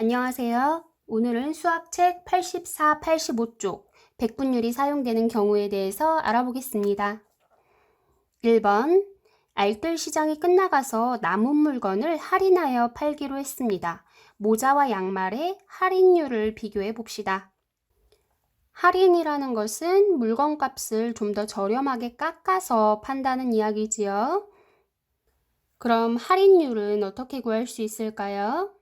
안녕하세요. 오늘은 수학책 84, 85쪽 백분율이 사용되는 경우에 대해서 알아보겠습니다. 1번 알뜰 시장이 끝나가서 남은 물건을 할인하여 팔기로 했습니다. 모자와 양말의 할인율을 비교해 봅시다. 할인이라는 것은 물건 값을 좀 더 저렴하게 깎아서 판다는 이야기지요. 그럼 할인율은 어떻게 구할 수 있을까요?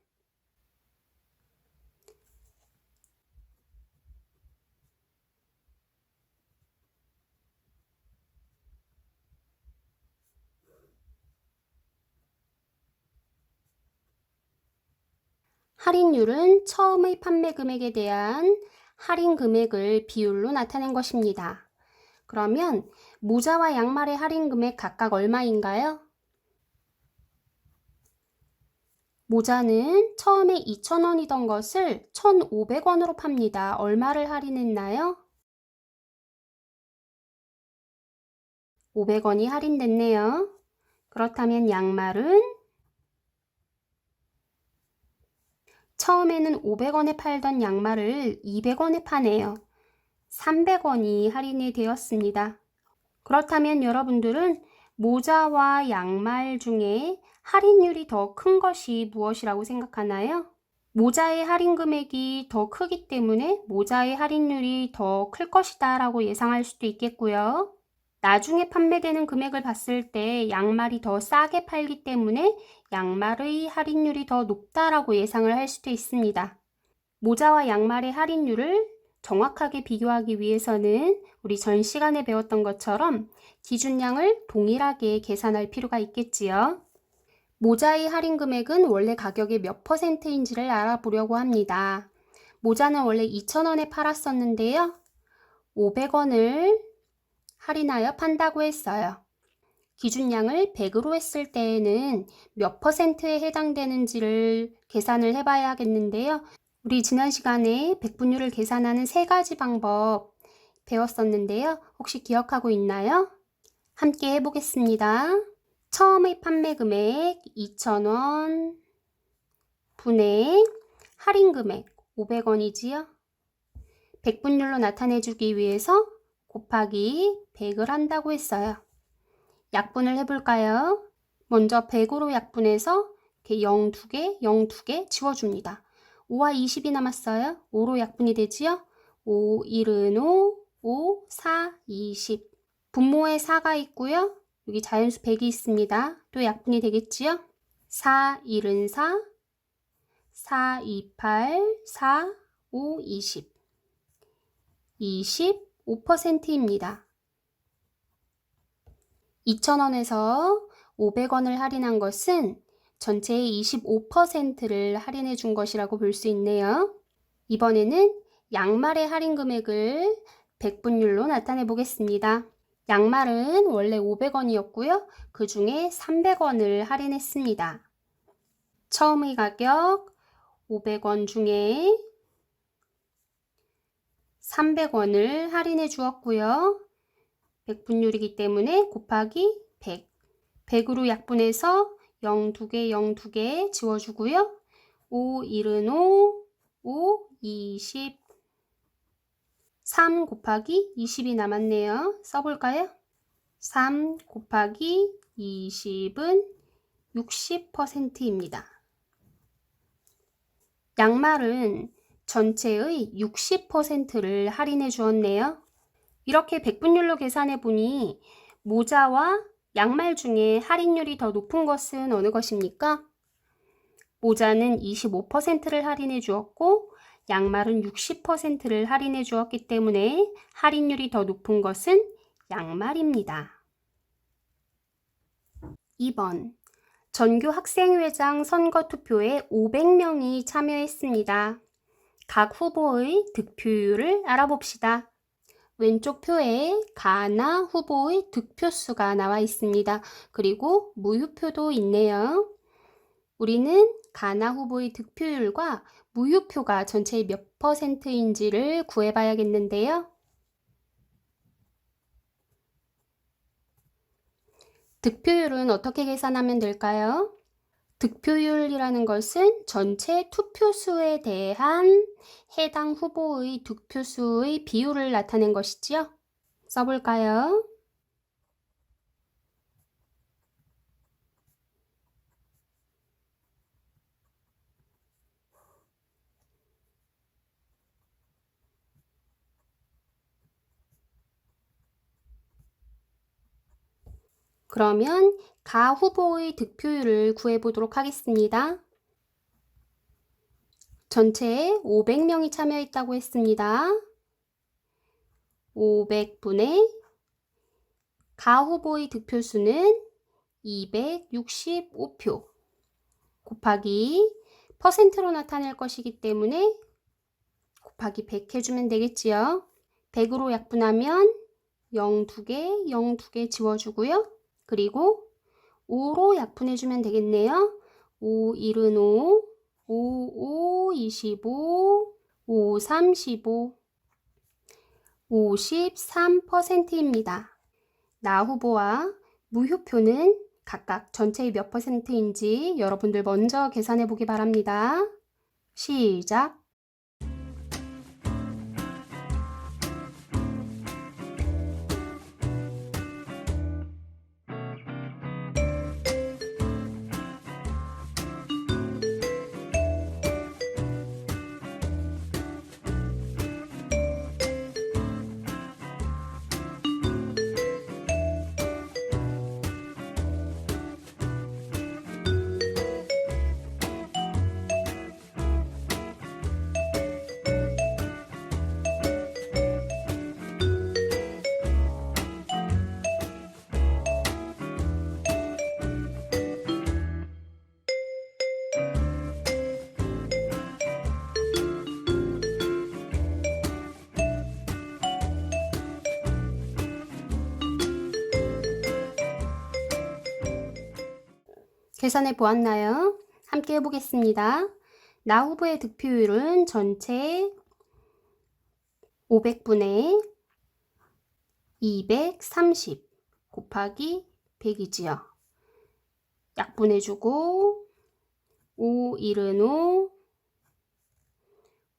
할인율은 처음의 판매 금액에 대한 할인 금액을 비율로 나타낸 것입니다. 그러면 모자와 양말의 할인 금액 각각 얼마인가요? 모자는 처음에 2,000원이던 것을 1,500원으로 팝니다. 얼마를 할인했나요? 500원이 할인됐네요. 그렇다면 양말은 처음에는 500원에 팔던 양말을 200원에 파네요. 300원이 할인이 되었습니다. 그렇다면 여러분들은 모자와 양말 중에 할인율이 더 큰 것이 무엇이라고 생각하나요? 모자의 할인 금액이 더 크기 때문에 모자의 할인율이 더 클 것이다 라고 예상할 수도 있겠고요. 나중에 판매되는 금액을 봤을 때 양말이 더 싸게 팔기 때문에 양말의 할인율이 더 높다라고 예상을 할 수도 있습니다. 모자와 양말의 할인율을 정확하게 비교하기 위해서는 우리 전 시간에 배웠던 것처럼 기준량을 동일하게 계산할 필요가 있겠지요. 모자의 할인 금액은 원래 가격의 몇 퍼센트인지를 알아보려고 합니다. 모자는 원래 2,000원에 팔았었는데요. 500원을 할인하여 판다고 했어요. 기준량을 100으로 했을 때에는 몇 퍼센트에 해당되는지를 계산을 해봐야 하겠는데요. 우리 지난 시간에 백분율을 계산하는 세 가지 방법 배웠었는데요. 혹시 기억하고 있나요? 함께 해보겠습니다. 처음의 판매 금액 2,000원 분의 할인 금액 500원이지요. 백분율로 나타내주기 위해서 곱하기 100을 한다고 했어요. 약분을 해볼까요? 먼저 100으로 약분해서 이렇게 0 2개, 0 2개 지워줍니다. 5와 20이 남았어요. 5로 약분이 되지요? 5, 1은 5, 5, 4, 20. 분모에 4가 있고요. 여기 자연수 100이 있습니다. 또 약분이 되겠지요? 4, 1은 4, 4, 2, 8, 4, 5, 20. 25%입니다. 2,000원에서 500원을 할인한 것은 전체의 25%를 할인해 준 것이라고 볼 수 있네요. 이번에는 양말의 할인 금액을 백분율로 나타내 보겠습니다. 양말은 원래 500원이었고요. 그 중에 300원을 할인했습니다. 처음의 가격 500원 중에 300원을 할인해 주었고요. 백분율이기 때문에 곱하기 100. 100으로 약분해서 0 2개, 0 2개 지워주고요. 5, 1은 5, 5, 20. 3 곱하기 20이 남았네요. 써볼까요? 3 곱하기 20은 60%입니다. 양말은 전체의 60%를 할인해 주었네요. 이렇게 백분율로 계산해 보니 모자와 양말 중에 할인율이 더 높은 것은 어느 것입니까? 모자는 25%를 할인해 주었고 양말은 60%를 할인해 주었기 때문에 할인율이 더 높은 것은 양말입니다. 2번 전교 학생회장 선거 투표에 500명이 참여했습니다. 각 후보의 득표율을 알아봅시다. 왼쪽 표에 가나 후보의 득표수가 나와 있습니다. 그리고 무효표도 있네요. 우리는 가나 후보의 득표율과 무효표가 전체의 몇 퍼센트인지를 구해봐야겠는데요. 득표율은 어떻게 계산하면 될까요? 득표율이라는 것은 전체 투표수에 대한 해당 후보의 득표수의 비율을 나타낸 것이지요. 써볼까요? 그러면 가 후보의 득표율을 구해보도록 하겠습니다. 전체에 500명이 참여했다고 했습니다. 500분의 가 후보의 득표수는 265표 곱하기 퍼센트로 나타낼 것이기 때문에 곱하기 100 해주면 되겠지요. 100으로 약분하면 0 2개, 0 2개 지워주고요. 그리고 5로 약분해주면 되겠네요. 5, 1은 5, 5, 5, 25, 5, 35, 53%입니다. 나 후보와 무효표는 각각 전체의 몇 퍼센트인지 여러분들 먼저 계산해 보기 바랍니다. 시작! 계산해 보았나요? 함께 해보겠습니다. 나 후보의 득표율은 전체 500분의 230 곱하기 100이지요. 약분해주고 5, 1은 5,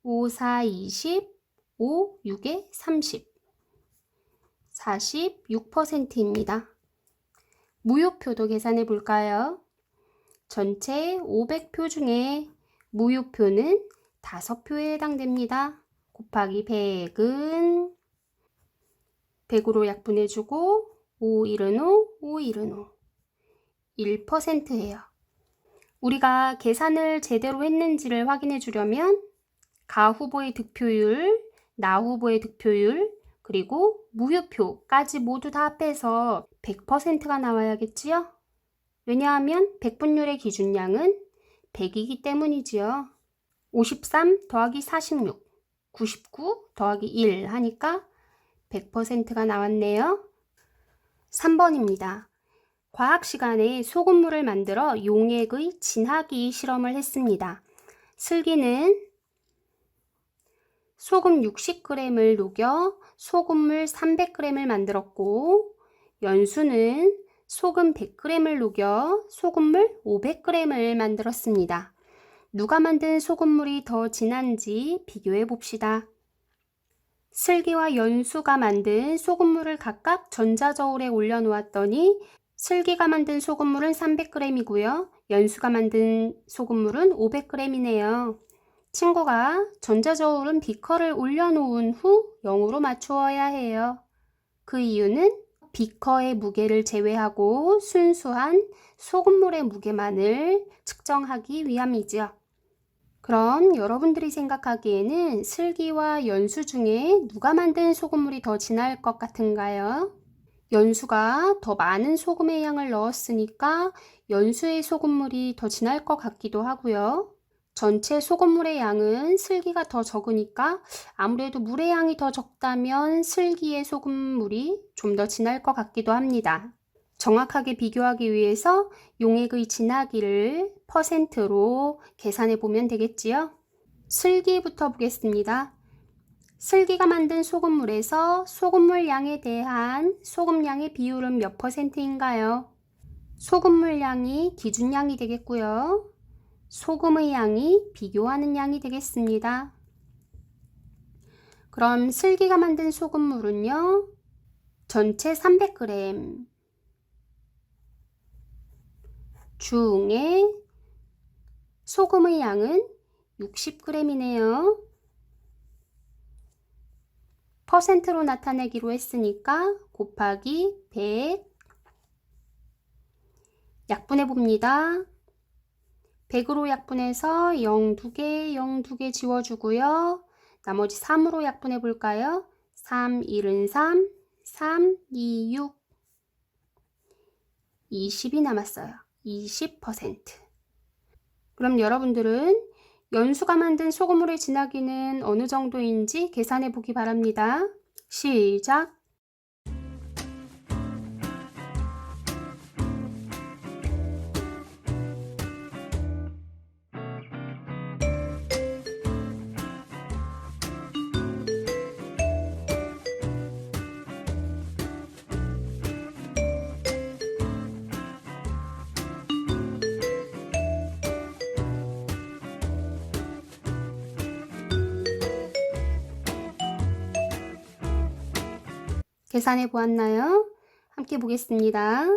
5, 4, 20, 5, 6에 30, 46%입니다. 무효표도 계산해 볼까요? 전체 500표 중에 무효표는 5표에 해당됩니다. 곱하기 100은 100으로 약분해주고 5, 1은 5, 5, 1은 5 1%예요. 우리가 계산을 제대로 했는지를 확인해 주려면 가 후보의 득표율, 나 후보의 득표율, 그리고 무효표까지 모두 다 합해서 100%가 나와야겠지요? 왜냐하면 백분율의 기준량은 100이기 때문이지요. 53 더하기 46, 99 더하기 1 하니까 100%가 나왔네요. 3번입니다. 과학 시간에 소금물을 만들어 용액의 진하기 실험을 했습니다. 슬기는 소금 60g을 녹여 소금물 300g을 만들었고 연수는 소금 100g을 녹여 소금물 500g을 만들었습니다. 누가 만든 소금물이 더 진한지 비교해 봅시다. 슬기와 연수가 만든 소금물을 각각 전자저울에 올려놓았더니 슬기가 만든 소금물은 300g이고요. 연수가 만든 소금물은 500g이네요. 친구가 전자저울은 비커를 올려놓은 후 0으로 맞추어야 해요. 그 이유는 비커의 무게를 제외하고 순수한 소금물의 무게만을 측정하기 위함이지요. 그럼 여러분들이 생각하기에는 슬기와 연수 중에 누가 만든 소금물이 더 진할 것 같은가요? 연수가 더 많은 소금의 양을 넣었으니까 연수의 소금물이 더 진할 것 같기도 하고요. 전체 소금물의 양은 슬기가 더 적으니까 아무래도 물의 양이 더 적다면 슬기의 소금물이 좀 더 진할 것 같기도 합니다. 정확하게 비교하기 위해서 용액의 진하기를 퍼센트로 계산해 보면 되겠지요. 슬기부터 보겠습니다. 슬기가 만든 소금물에서 소금물 양에 대한 소금량의 비율은 몇 퍼센트인가요? 소금물 양이 기준량이 되겠고요. 소금의 양이 비교하는 양이 되겠습니다. 그럼 슬기가 만든 소금물은요. 전체 300g 중에 소금의 양은 60g이네요. 퍼센트로 나타내기로 했으니까 곱하기 100 약분해 봅니다. 100으로 약분해서 0 2개, 0 2개 지워주고요. 나머지 3으로 약분해 볼까요? 3, 1은 3, 3, 2, 6, 20이 남았어요. 20%. 그럼 여러분들은 연수가 만든 소금물의 진하기는 어느 정도인지 계산해 보기 바랍니다. 시작! 계산해 보았나요? 함께 보겠습니다.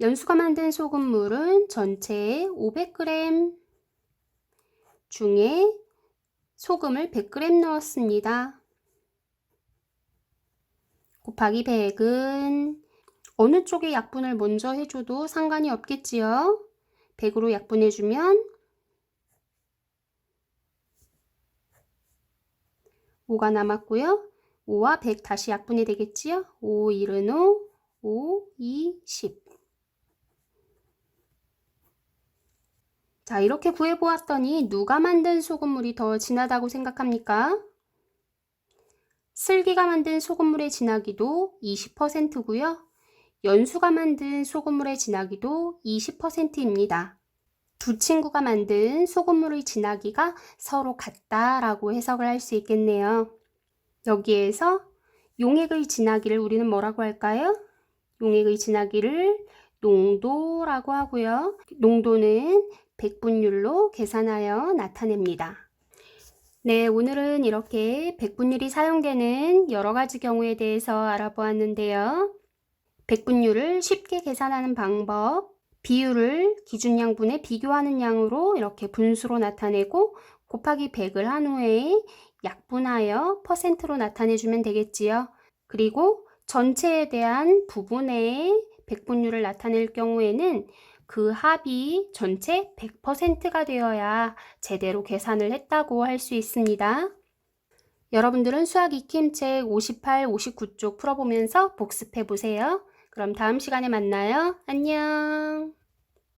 연수가 만든 소금물은 전체 500g 중에 소금을 100g 넣었습니다. 곱하기 100은 어느 쪽에 약분을 먼저 해줘도 상관이 없겠지요. 100으로 약분해주면 5가 남았고요. 5와 100 다시 약분이 되겠지요? 5, 1은 5, 5, 2, 10. 자, 이렇게 구해보았더니 누가 만든 소금물이 더 진하다고 생각합니까? 슬기가 만든 소금물의 진하기도 20%고요. 연수가 만든 소금물의 진하기도 20%입니다. 두 친구가 만든 소금물의 진하기가 서로 같다라고 해석을 할 수 있겠네요. 여기에서 용액의 진하기를 우리는 뭐라고 할까요? 용액의 진하기를 농도라고 하고요. 농도는 백분율로 계산하여 나타냅니다. 네, 오늘은 이렇게 백분율이 사용되는 여러 가지 경우에 대해서 알아보았는데요. 백분율을 쉽게 계산하는 방법, 비율을 기준양분에 비교하는 양으로 이렇게 분수로 나타내고 곱하기 100을 한 후에 약분하여 퍼센트로 나타내주면 되겠지요. 그리고 전체에 대한 부분의 백분율을 나타낼 경우에는 그 합이 전체 100%가 되어야 제대로 계산을 했다고 할 수 있습니다. 여러분들은 수학 익힘책 58, 59쪽 풀어보면서 복습해 보세요. 그럼 다음 시간에 만나요. 안녕.